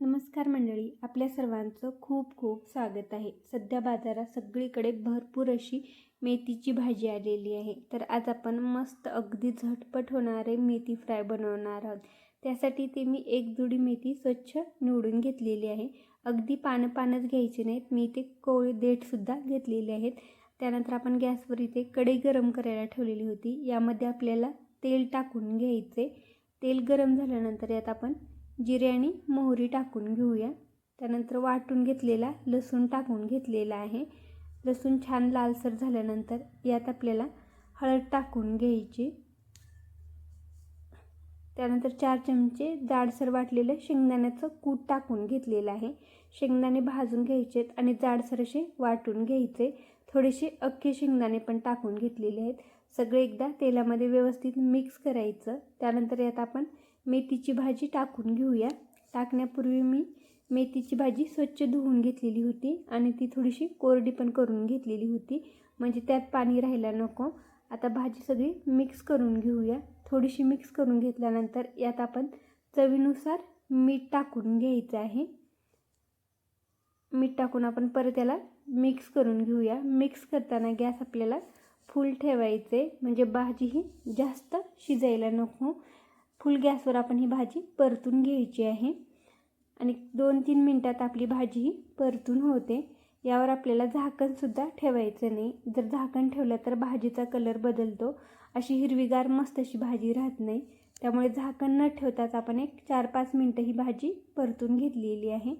नमस्कार मंडळी आपल्या सर्वांचं खूप खूप स्वागत आहे. सध्या बाजारात सगळीकडे भरपूर अशी मेथीची भाजी आलेली आहे. तर आज आपण मस्त अगदी झटपट होणारे मेथी फ्राय बनवणार आहोत. त्यासाठी ते मी एक जुडी मेथी स्वच्छ निवडून घेतलेली आहे. अगदी पानं पानच घ्यायची नाहीत. मी ते कोळी देठसुद्धा घेतलेले आहेत. त्यानंतर आपण गॅसवर इथे कढई गरम करायला ठेवलेली होती. यामध्ये आपल्याला तेल टाकून घ्यायचे. तेल गरम झाल्यानंतर यात आपण जिरे आणि मोहरी टाकून घेऊया. त्यानंतर वाटून घेतलेला लसूण टाकून घेतलेला आहे. लसूण छान लालसर झाल्यानंतर यात आपल्याला हळद टाकून घ्यायची. त्यानंतर चार चमचे जाडसर वाटलेलं शेंगदाण्याचं कूट टाकून घेतलेलं आहे. शेंगदाणे भाजून घ्यायचे आणि जाडसर असे वाटून घ्यायचे. थोडेसे अख्खे शेंगदाणे पण टाकून घेतलेले आहेत. सगळे एकदा तेलामध्ये व्यवस्थित मिक्स करायचं. त्यानंतर यात आपण मेथीची भाजी टाकून घेऊया. टाकण्यापूर्वी मी मेथीची भाजी स्वच्छ धुवून घेतलेली होती आणि ती थोडीशी कोरडी पण करून घेतलेली होती. म्हणजे त्यात पाणी राहायला नको. आता भाजी सगळी मिक्स करून घेऊया. थोडीशी मिक्स करून घेतल्यानंतर यात आपण चवीनुसार मीठ टाकून घ्यायचं आहे. मीठ टाकून आपण परत याला मिक्स करून घेऊया. मिक्स करताना गॅस आपल्याला फुल ठेवायचे म्हणजे भाजी ही जास्त शिजायला नको. फुल गॅसवर आपण ही भाजी परतून घ्यायची आहे. आणि दोन तीन मिनटात आपली भाजी ही परतून होते. यावर आपल्याला झाकणसुद्धा ठेवायचं नाही. जर झाकण ठेवलं तर भाजीचा कलर बदलतो. अशी हिरवीगार मस्त अशी भाजी राहत नाही. त्यामुळे झाकण न ठेवताच आपण एक चार पाच मिनटं ही भाजी परतून घेतलेली आहे.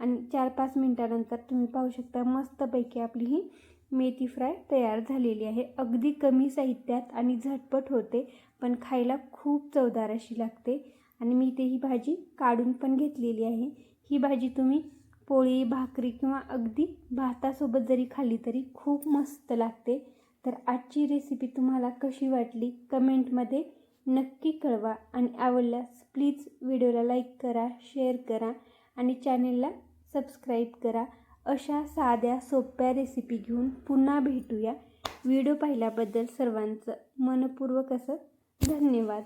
आणि चार पाच मिनटानंतर तुम्ही पाहू शकता मस्तपैकी आपली ही मेथी फ्राय तयार झालेली आहे. अगदी कमी साहित्यात आणि झटपट होते पण खायला खूप चवदार अशी लागते. आणि मी ते ही भाजी काढून पण घेतलेली आहे. ही भाजी तुम्ही पोळी भाकरी किंवा अगदी भातासोबत जरी खाल्ली तरी खूप मस्त लागते. तर आजची रेसिपी तुम्हाला कशी वाटली कमेंटमध्ये नक्की कळवा. आणि आवडल्यास प्लीज व्हिडिओला लाईक करा शेअर करा आणि चॅनेलला सबस्क्राईब करा. अशा साध्या सोप्या रेसिपी घेऊन पुन्हा भेटूया. व्हिडिओ पाहिल्याबद्दल सर्वांचं मनपूर्वक असं धन्यवाद.